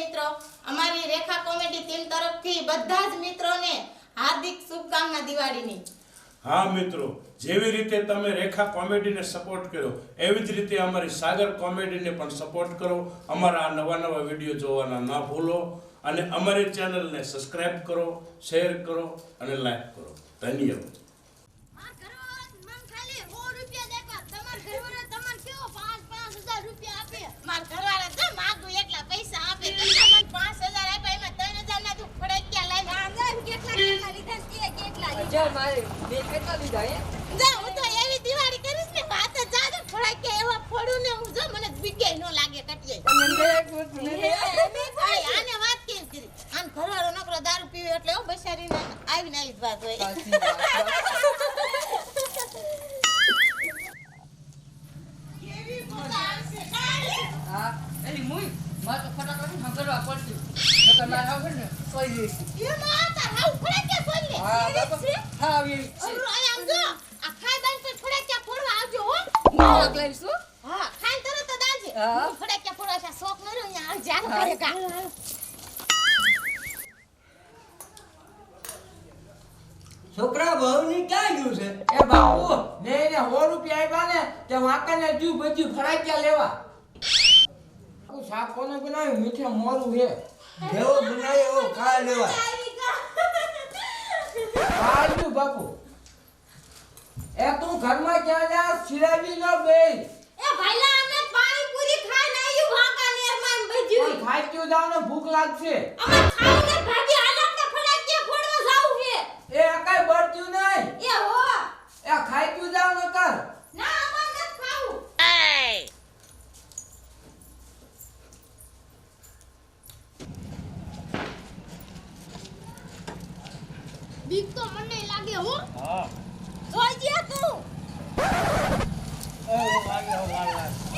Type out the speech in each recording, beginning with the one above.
મિત્રો, અમારી રેખા comedy team તરફથી બધા જ મિત્રોને હાર્દિક શુભકામના દિવાળીની. હા, મિત્રો, જેવી રીતે તમે રેખા કોમેડીને સપોર્ટ કર્યો, એવી જ રીતે અમારી સાગર કોમેડીને પણ સપોર્ટ કરો. અમારા આ નવા નવા વીડિયો જોવાના ના ભૂલો અને અમારી ચેનલને સબસ્ક્રાઇબ કરો શેર કરો અને લાઈક કરો. ધન્યવાદ. કેટલા મારે બે કેટલા લીધા હે જા હું તો એવી દિવાળી કરીશ ને વાત જ જાજે કે એવા ફોડું ને હું જો મને બીકે ન લાગે આય, આને વાત કેમ કરી? આમ ઘરવાળો નકરો દારૂ પીવે એટલે હું બસારીને આવીને આવી જ વાત હોય. ફટાફટ પડશે નકર મારે ને કોઈ દઈશ એમાં આ તાર હાવ ફડક્યા ફોડ લે. હા બાપા હા આવી છે અમરો આય આમ જો આ ખાઈ બાઈને પછી ફડક્યા ફોડવા આવજો હો હું આગ હા ખાઈને તરત જ આવજે હા. હું ફડક્યા ફોડવા છે શોખ ન રહ્યો અહીંયા આવજે હાલો કા. છોકરા બહુની ક્યાં ગયું છે એ બાપુ ને એને સો રૂપિયા આપ્યા ને, તે વાંકાને જીવ બધું ફરાક્યા લેવા આવું શાક કોને બનાવ્યું મીઠે મોરું છે. જેવો બનાવે એવો ખા લેવા કાઢ્યું બાપુ. એ તું ઘરમાં ક્યાં જા સિરાજી ન બે એ ભાઈલા અમે વાંકા ખાઈ જાવ ને ભૂખ લાગશે. અમે ખાઈને ભાગી આલાપને ફડાક્યા ફોડવા જાવું છે એ કઈ બળતું નહીં એ હો એ ખાઈ પીવું જાવ ન કર ના અમાર નથી ખાવું બીક તો મને લાગે હો. હા. જોઈજે તું. એ બીજા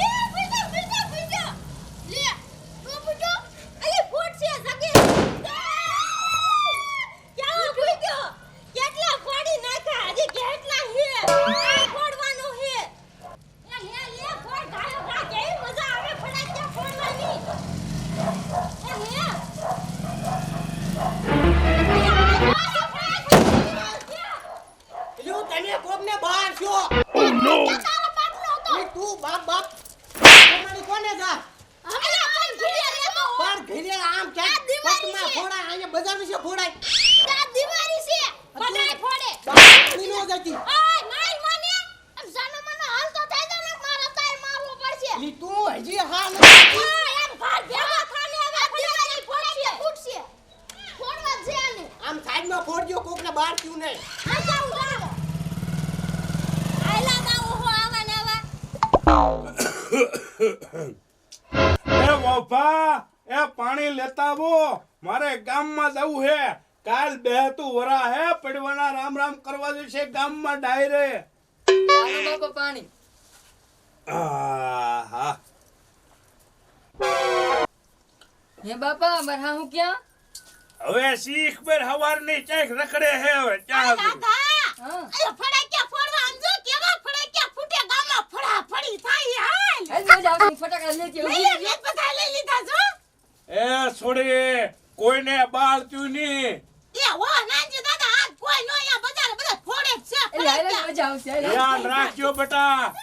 બજાર વિશે ફોડાય. આ દિવાળી છે. બધાય ફોડે. બાપની નો જતી ઓય મારી મને? જાનો મને હાલ તો થઈ જાય ને મારા તાય મારવો પડશે. લી તું હજી હા નથી. ઓય એમ ભાગ ભેગા થાને હવે દિવાળી ફોડશે. ફૂટશે. ફોડવા છે આને આમ સાઈડમાં ફોડજો કોકને બહાર ક્યું નહીં. આ જાવ જાવ આયલા દા ઓહો આવા ને આવા. એ વફા એ પાણી લેતા આવો. મારે ગામમાં જવું હે. કાલ બેહતું વરા હે. પડવાના રામ રામ કરવા જશે ગામમાં ડાયરે. બાપા પાણી. આહા હે. બાપા બરહા હું ક્યાં? હવે શીખ બેર હવારની ચાંક રખડે હે હવે ચા હા. અરે કે ફોડવા આમ જો કેવા કે ફૂટે ગામમાં ફડા ફડી થાય હાલ. એ મજા આવશે ફટાકડા લેતી આવજો મેં બધા લઈ લીધા છો એ છોડી કોઈને બાળતું નહીં. એ હો નાનજી દાદા આ કોઈ નો અહીંયા બજારે બધા ફોડે છે એટલે. મજા આવશે ધ્યાન રાખજો બેટા.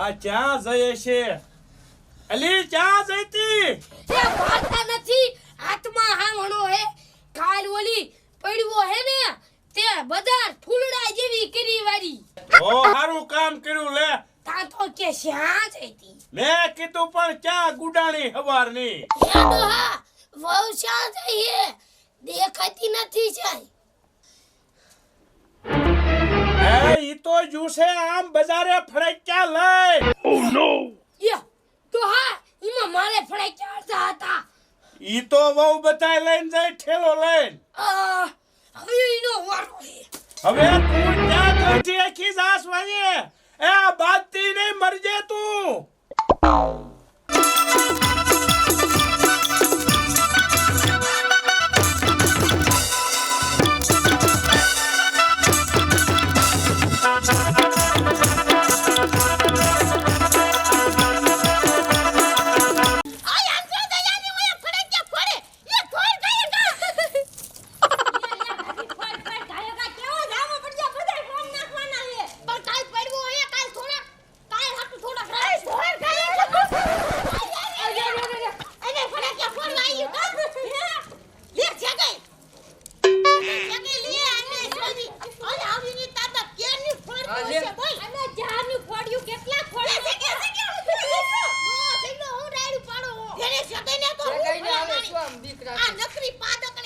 આ ચા જઈએ છે? અલી ચા જઈતી? એ વાતા નથી હાથમાં હાવણો હે કાલ ઓલી પડવો હે ને તે બધા ફૂલડા જેવી કરી વારી. ઓ હારું કામ કર્યું લે. તા તો કે શ્યાં જઈતી મેં કીધું પણ ક્યાં ગુડાણી હવારની? હેડો હા વહુ શા જઈએ દેખાતી નથી જાય. એ ઈ તો જુસે આમ બજારે ફળક્યા લઈ. યા તો હા ઈમાં મારે ફળક્યા હતા હતા. ઈ તો વહુ બતાય લઈને જાય ઠેલો લઈને. આ હવે ઈનો વારો હે. હવે તું ક્યાં ગઈથી આખી જાસ વાયે એ આ બાદતી નહીં મરજે તું. ચાલુ લઈને આવે શું આમ દીકરા આ નકરી પાદક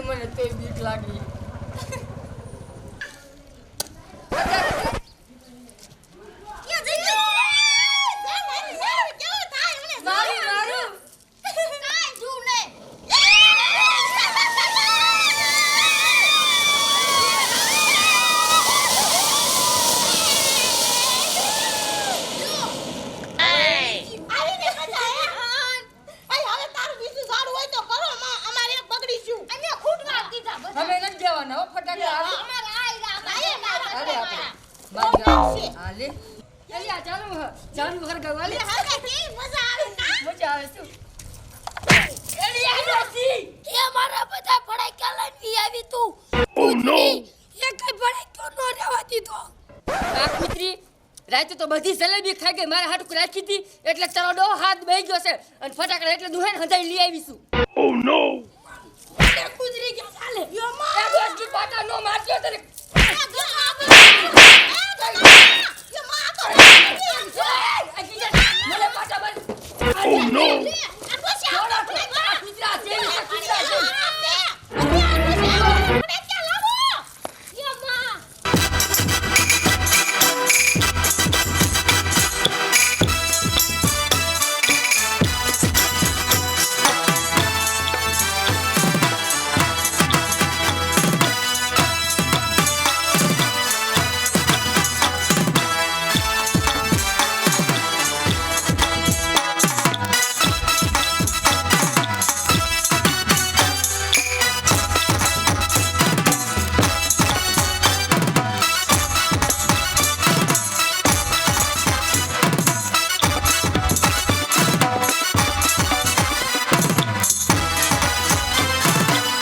મને તે બીક લાગી. અમે નથી જવાના હો ફટાકડા હાલે. હાલે ચાલ્યા ચાલુ ચાલુ વગર ગવાલી મજા આવે મજા આવે શું? Oh, રાતે તો બધી જલેબી ખાઈ ગઈ મારા હાથ રાખી હતી.